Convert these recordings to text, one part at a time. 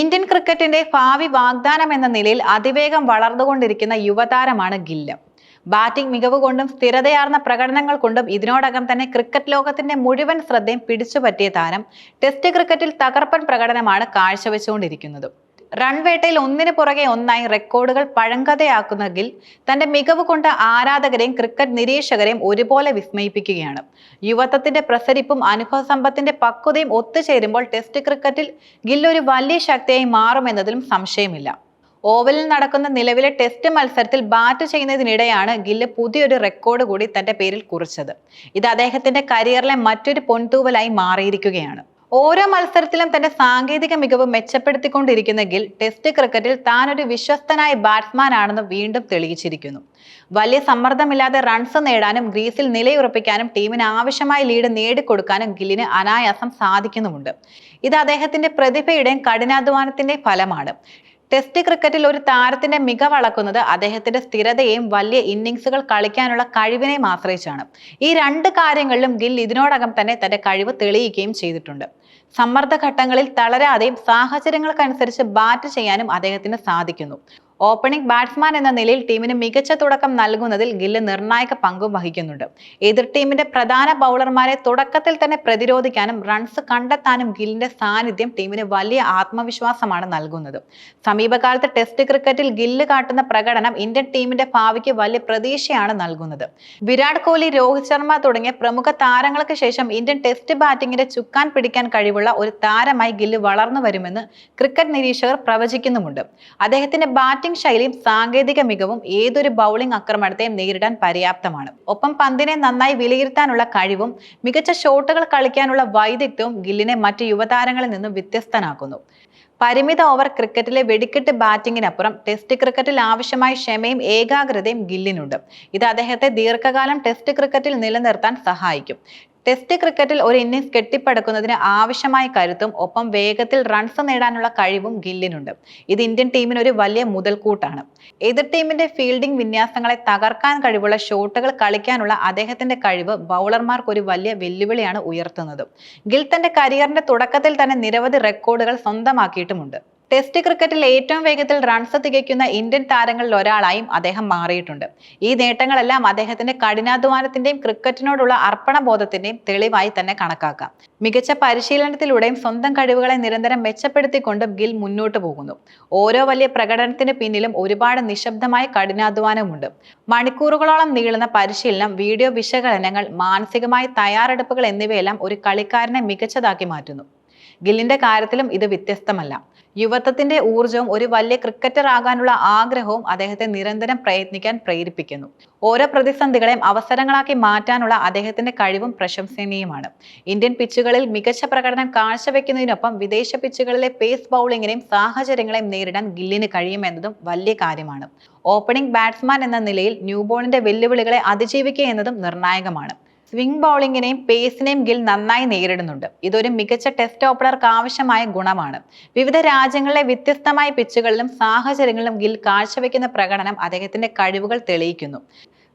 Indian ക്രിക്കറ്റിന്റെ ഭാവി വാഗ്ദാനം എന്ന നിലയിൽ അതിവേഗം വളർന്നുകൊണ്ടിരിക്കുന്ന യുവതാരമാണ് ഗില്ല്. ബാറ്റിംഗ് മികവ് കൊണ്ടും സ്ഥിരതയാർന്ന പ്രകടനങ്ങൾ കൊണ്ടും ഇതിനോടകം തന്നെ ക്രിക്കറ്റ് ലോകത്തിന്റെ മുഴുവൻ ശ്രദ്ധയും പിടിച്ചുപറ്റിയ താരം ടെസ്റ്റ് ക്രിക്കറ്റിൽ തകർപ്പൻ പ്രകടനമാണ് കാഴ്ചവെച്ചുകൊണ്ടിരിക്കുന്നത്. റൺവേട്ടയിൽ ഒന്നിന് പുറകെ ഒന്നായി റെക്കോർഡുകൾ പഴങ്കഥയാക്കുന്ന ഗിൽ തന്റെ മികവ് കൊണ്ട് ആരാധകരെയും ക്രിക്കറ്റ് നിരീക്ഷകരെയും ഒരുപോലെ വിസ്മയിപ്പിക്കുകയാണ്. യുവത്വത്തിന്റെ പ്രസരിപ്പും അനുഭവ സമ്പത്തിന്റെ പക്വതയും ഒത്തുചേരുമ്പോൾ ടെസ്റ്റ് ക്രിക്കറ്റിൽ ഗിൽ ഒരു വലിയ ശക്തിയായി മാറുമെന്നതിലും സംശയമില്ല. ഓവലിൽ നടക്കുന്ന നിലവിലെ ടെസ്റ്റ് മത്സരത്തിൽ ബാറ്റ് ചെയ്യുന്നതിനിടെയാണ് ഗില്ല് പുതിയൊരു റെക്കോർഡ് കൂടി തന്റെ പേരിൽ കുറിച്ചത്. ഇത് അദ്ദേഹത്തിന്റെ കരിയറിലെ മറ്റൊരു പൊൻതൂവലായി മാറിയിരിക്കുകയാണ്. ഓരോ മത്സരത്തിലും തന്റെ സാങ്കേതിക മികവ് മെച്ചപ്പെടുത്തിക്കൊണ്ടിരിക്കുന്ന ഗിൽ ടെസ്റ്റ് ക്രിക്കറ്റിൽ താൻ ഒരു വിശ്വസ്തനായ ബാറ്റ്സ്മാൻ ആണെന്ന് വീണ്ടും തെളിയിച്ചിരിക്കുന്നു. വലിയ സമ്മർദ്ദമില്ലാതെ റൺസ് നേടാനും ഗ്രീസിൽ നിലയുറപ്പിക്കാനും ടീമിന് ആവശ്യമായ ലീഡ് നേടിക്കൊടുക്കാനും ഗില്ലിന് അനായാസം സാധിക്കുന്നുമുണ്ട്. ഇത് അദ്ദേഹത്തിന്റെ പ്രതിഭയുടെയും കഠിനാധ്വാനത്തിന്റെയും ഫലമാണ്. ടെസ്റ്റ് ക്രിക്കറ്റിൽ ഒരു താരത്തിന്റെ മികവളക്കുന്നത് അദ്ദേഹത്തിന്റെ സ്ഥിരതയെയും വലിയ ഇന്നിങ്സുകൾ കളിക്കാനുള്ള കഴിവിനെയും ആശ്രയിച്ചാണ്. ഈ രണ്ട് കാര്യങ്ങളിലും ഗിൽ ഇതിനോടകം തന്നെ തന്റെ കഴിവ് തെളിയിക്കുകയും ചെയ്തിട്ടുണ്ട്. സമ്മർദ്ദ ഘട്ടങ്ങളിൽ തളരാതെയും സാഹചര്യങ്ങൾക്കനുസരിച്ച് ബാറ്റ് ചെയ്യാനും അദ്ദേഹത്തിന് സാധിക്കുന്നു. ഓപ്പണിംഗ് ബാറ്റ്സ്മാൻ എന്ന നിലയിൽ ടീമിന് മികച്ച തുടക്കം നൽകുന്നതിൽ ഗില്ല് നിർണായക പങ്കും വഹിക്കുന്നുണ്ട്. എതിർ ടീമിന്റെ പ്രധാന ബൗളർമാരെ തുടക്കത്തിൽ തന്നെ പ്രതിരോധിക്കാനും റൺസ് കണ്ടെത്താനും ഗില്ലിന്റെ സാന്നിധ്യം ടീമിന് വലിയ ആത്മവിശ്വാസമാണ് നൽകുന്നത്. സമീപകാലത്ത് ടെസ്റ്റ് ക്രിക്കറ്റിൽ ഗില്ല് കാട്ടുന്ന പ്രകടനം ഇന്ത്യൻ ടീമിന്റെ ഭാവിക്ക് വലിയ പ്രതീക്ഷയാണ് നൽകുന്നത്. വിരാട് കോഹ്ലി രോഹിത് ശർമ്മ തുടങ്ങിയ പ്രമുഖ താരങ്ങൾക്ക് ശേഷം ഇന്ത്യൻ ടെസ്റ്റ് ബാറ്റിംഗിന്റെ ചുക്കാൻ പിടിക്കാൻ കഴിവുള്ള ഒരു താരമായി ഗില്ല് വളർന്നു വരുമെന്ന് ക്രിക്കറ്റ് നിരീക്ഷകർ പ്രവചിക്കുന്നുമുണ്ട്. അദ്ദേഹത്തിന്റെ ബാറ്റിംഗ് ശൈലിയും സാങ്കേതിക മികവും ഏതൊരു ബൗളിംഗ് ആക്രമണത്തെയും നേരിടാൻ പര്യാപ്തമാണ്. ഒപ്പം പന്തിനെ നന്നായി വിലയിരുത്താനുള്ള കഴിവും മികച്ച ഷോട്ടുകൾ കളിക്കാനുള്ള വൈദഗ്ധ്യവും ഗില്ലിനെ മറ്റ് യുവതാരങ്ങളിൽ നിന്നും വ്യത്യസ്തനാക്കുന്നു. പരിമിത ഓവർ ക്രിക്കറ്റിലെ വെടിക്കെട്ട് ബാറ്റിംഗിനപ്പുറം ടെസ്റ്റ് ക്രിക്കറ്റിൽ ആവശ്യമായ ക്ഷമയും ഏകാഗ്രതയും ഗില്ലിനുണ്ട്. ഇത് അദ്ദേഹത്തെ ദീർഘകാലം ടെസ്റ്റ് ക്രിക്കറ്റിൽ നിലനിർത്താൻ സഹായിക്കും. ടെസ്റ്റ് ക്രിക്കറ്റിൽ ഒരു ഇന്നിംഗ്സ് കെട്ടിപ്പടുക്കുന്നതിന് ആവശ്യമായ കരുത്തും ഒപ്പം വേഗത്തിൽ റൺസ് നേടാനുള്ള കഴിവും ഗില്ലിനുണ്ട്. ഇത് ഇന്ത്യൻ ടീമിന് ഒരു വലിയ മുതൽക്കൂട്ടാണ്. എതിർ ടീമിന്റെ ഫീൽഡിംഗ് വിന്യാസങ്ങളെ തകർക്കാൻ കഴിവുള്ള ഷോട്ടുകൾ കളിക്കാനുള്ള അദ്ദേഹത്തിന്റെ കഴിവ് ബൗളർമാർക്ക് ഒരു വലിയ വെല്ലുവിളിയാണ് ഉയർത്തുന്നത്. ഗിൽ തന്റെ കരിയറിന്റെ തുടക്കത്തിൽ തന്നെ നിരവധി റെക്കോർഡുകൾ സ്വന്തമാക്കിയിട്ടുമുണ്ട്. ടെസ്റ്റ് ക്രിക്കറ്റിൽ ഏറ്റവും വേഗത്തിൽ റൺസ് തികയ്ക്കുന്ന ഇന്ത്യൻ താരങ്ങളിൽ ഒരാളായും അദ്ദേഹം മാറിയിട്ടുണ്ട്. ഈ നേട്ടങ്ങളെല്ലാം അദ്ദേഹത്തിന്റെ കഠിനാധ്വാനത്തിന്റെയും ക്രിക്കറ്റിനോടുള്ള അർപ്പണബോധത്തിന്റെയും തെളിവായി തന്നെ കണക്കാക്കാം. മികച്ച പരിശീലനത്തിലൂടെയും സ്വന്തം കഴിവുകളെ നിരന്തരം മെച്ചപ്പെടുത്തിക്കൊണ്ടും ഗിൽ മുന്നോട്ട് പോകുന്നു. ഓരോ വലിയ പ്രകടനത്തിന് പിന്നിലും ഒരുപാട് നിശബ്ദമായ കഠിനാധ്വാനമുണ്ട്. മണിക്കൂറുകളോളം നീളുന്ന പരിശീലനം വീഡിയോ വിശകലനങ്ങൾ മാനസികമായ തയ്യാറെടുപ്പുകൾ എന്നിവയെല്ലാം ഒരു കളിക്കാരനെ മികച്ചതാക്കി മാറ്റുന്നു. ഗില്ലിന്റെ കാര്യത്തിലും ഇത് വ്യത്യസ്തമല്ല. യുവത്വത്തിന്റെ ഊർജവും ഒരു വലിയ ക്രിക്കറ്റർ ആകാനുള്ള ആഗ്രഹവും അദ്ദേഹത്തെ നിരന്തരം പ്രയത്നിക്കാൻ പ്രേരിപ്പിക്കുന്നു. ഓരോ പ്രതിസന്ധികളെയും അവസരങ്ങളാക്കി മാറ്റാനുള്ള അദ്ദേഹത്തിന്റെ കഴിവും പ്രശംസനീയമാണ്. ഇന്ത്യൻ പിച്ചുകളിൽ മികച്ച പ്രകടനം കാഴ്ചവെക്കുന്നതിനൊപ്പം വിദേശ പിച്ചുകളിലെ പേസ് ബൗളിങ്ങിനെയും സാഹചര്യങ്ങളെയും നേരിടാൻ ഗില്ലിന് കഴിയുമെന്നതും വലിയ കാര്യമാണ്. ഓപ്പണിംഗ് ബാറ്റ്സ്മാൻ എന്ന നിലയിൽ ന്യൂബോണിന്റെ വെല്ലുവിളികളെ അതിജീവിക്കുക എന്നതും നിർണായകമാണ്. സ്വിംഗ് ബൗളിങ്ങിനെയും പേസിനെയും ഗിൽ നന്നായി നേരിടുന്നുണ്ട്. ഇതൊരു മികച്ച ടെസ്റ്റ് ഓപ്പണർക്ക് ആവശ്യമായ ഗുണമാണ്. വിവിധ രാജ്യങ്ങളിലെ വ്യത്യസ്തമായ പിച്ചുകളിലും സാഹചര്യങ്ങളിലും ഗിൽ കാഴ്ചവെക്കുന്ന പ്രകടനം അദ്ദേഹത്തിന്റെ കഴിവുകൾ തെളിയിക്കുന്നു.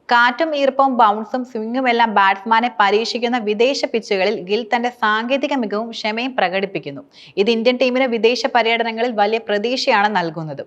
കാറ്റും ഈർപ്പവും ബൗൺസും സ്വിംഗും എല്ലാം ബാറ്റ്സ്മാനെ പരീക്ഷിക്കുന്ന വിദേശ പിച്ചുകളിൽ ഗിൽ തന്റെ സാങ്കേതിക മികവും ക്ഷമയും പ്രകടിപ്പിക്കുന്നു. ഇത് ഇന്ത്യൻ ടീമിന് വിദേശ പര്യടനങ്ങളിൽ വലിയ പ്രതീക്ഷയാണ് നൽകുന്നത്.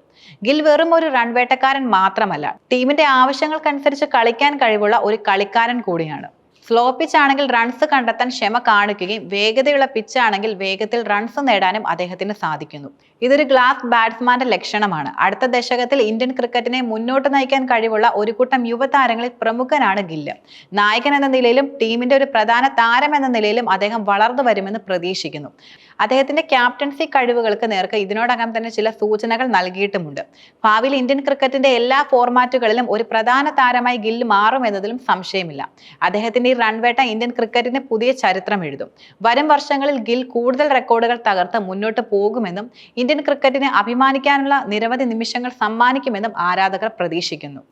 ഗിൽ വെറും ഒരു റൺവേട്ടക്കാരൻ മാത്രമല്ല ടീമിന്റെ ആവശ്യങ്ങൾക്കനുസരിച്ച് കളിക്കാൻ കഴിവുള്ള ഒരു കളിക്കാരൻ കൂടിയാണ്. സ്ലോ പിച്ച് ആണെങ്കിൽ റൺസ് കണ്ടെത്താൻ ക്ഷമ കാണിക്കുകയും വേഗതയുള്ള പിച്ചാണെങ്കിൽ വേഗത്തിൽ റൺസ് നേടാനും അദ്ദേഹത്തിന് സാധിക്കുന്നു. ഇതൊരു ഗ്ലാസ് ബാറ്റ്സ്മാന്റെ ലക്ഷണമാണ്. അടുത്ത ദശകത്തിൽ ഇന്ത്യൻ ക്രിക്കറ്റിനെ മുന്നോട്ട് നയിക്കാൻ കഴിവുള്ള ഒരു കൂട്ടം യുവതാരങ്ങളിൽ പ്രമുഖനാണ് ഗില്ല്. നായകൻ എന്ന നിലയിലും ടീമിന്റെ ഒരു പ്രധാന താരം എന്ന നിലയിലും അദ്ദേഹം വളർന്നു വരുമെന്ന് പ്രതീക്ഷിക്കുന്നു. അദ്ദേഹത്തിന്റെ ക്യാപ്റ്റൻസി കഴിവുകൾക്ക് നേർക്ക് ഇതിനോടകം തന്നെ ചില സൂചനകൾ നൽകിയിട്ടുമുണ്ട്. ഭാവിയിൽ ഇന്ത്യൻ ക്രിക്കറ്റിന്റെ എല്ലാ ഫോർമാറ്റുകളിലും ഒരു പ്രധാന താരമായി ഗില്ല് മാറുമെന്നതിലും സംശയമില്ല. അദ്ദേഹത്തിന്റെ ഈ റൺവേട്ട ഇന്ത്യൻ ക്രിക്കറ്റിന് പുതിയ ചരിത്രം എഴുതും വരും വർഷങ്ങളിൽ ഗിൽ കൂടുതൽ റെക്കോർഡുകൾ തകർത്ത് മുന്നോട്ട് പോകുമെന്നും ഇന്ത്യൻ ക്രിക്കറ്റിന് അഭിമാനിക്കാനുള്ള നിരവധി നിമിഷങ്ങൾ സമ്മാനിക്കുമെന്നും ആരാധകർ പ്രതീക്ഷിക്കുന്നു.